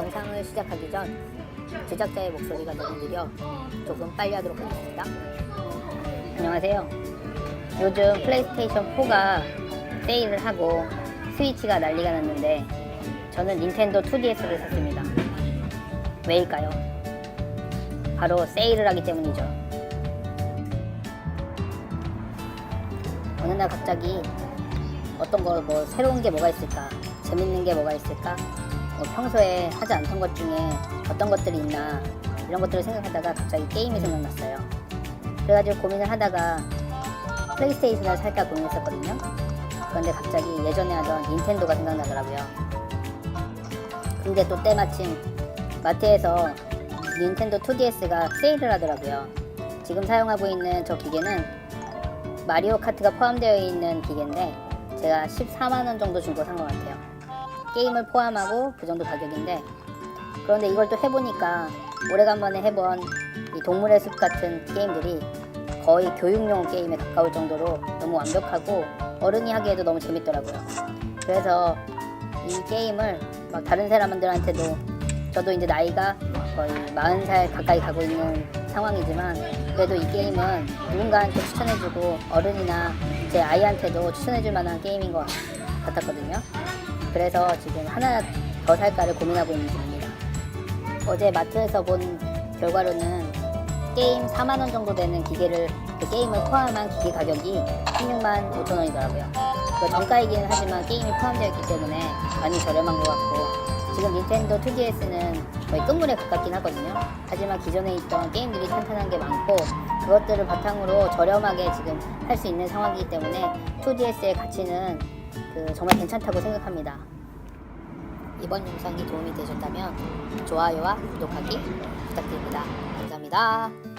영상을 시작하기 전 제작자의 목소리가 너무 느려 조금 빨리 하도록 하겠습니다. 안녕하세요. 요즘 플레이스테이션 4가 세일을 하고 스위치가 난리가 났는데 저는 닌텐도 2DS를 샀습니다. 왜일까요? 바로 세일을 하기 때문이죠. 어느 날 갑자기 어떤 거 뭐 새로운 게 뭐가 있을까? 재밌는 게 뭐가 있을까? 뭐 평소에 하지 않던 것 중에 어떤 것들이 있나? 이런 것들을 생각하다가 갑자기 게임이 생각났어요. 그래가지고 고민을 하다가 플레이스테이션을 살까 고민했었거든요. 그런데 갑자기 예전에 하던 닌텐도가 생각나더라고요. 근데 또 때마침 마트에서 닌텐도 2DS가 세일을 하더라고요. 지금 사용하고 있는 저 기계는 마리오 카트가 포함되어 있는 기계인데 제가 14만 원 정도 주고 산 것 같아요. 게임을 포함하고 그 정도 가격인데 그런데 이걸 또 해보니까 오래간만에 해본 이 동물의 숲 같은 게임들이 거의 교육용 게임에 가까울 정도로 너무 완벽하고 어른이 하기에도 너무 재밌더라고요. 그래서 이 게임을 막 다른 사람들한테도 저도 이제 나이가 거의 40살 가까이 가고 있는 상황이지만 그래도 이 게임은 누군가한테 추천해주고 어른이나 제 아이한테도 추천해줄 만한 게임인 것 같았거든요. 그래서 지금 하나 더 살까를 고민하고 있는 중입니다. 어제 마트에서 본 결과로는 게임 4만원 정도 되는 기계를 그 게임을 포함한 기계 가격이 16만 5천 원이더라고요. 그 정가이기는 하지만 게임이 포함되어 있기 때문에 많이 저렴한 것 같고 지금 닌텐도 2DS는 거의 끝물에 가깝긴 하거든요. 하지만 기존에 있던 게임들이 탄탄한 게 많고 그것들을 바탕으로 저렴하게 지금 할 수 있는 상황이기 때문에 2DS의 가치는 그 정말 괜찮다고 생각합니다. 이번 영상이 도움이 되셨다면 좋아요와 구독하기 부탁드립니다. 감사합니다.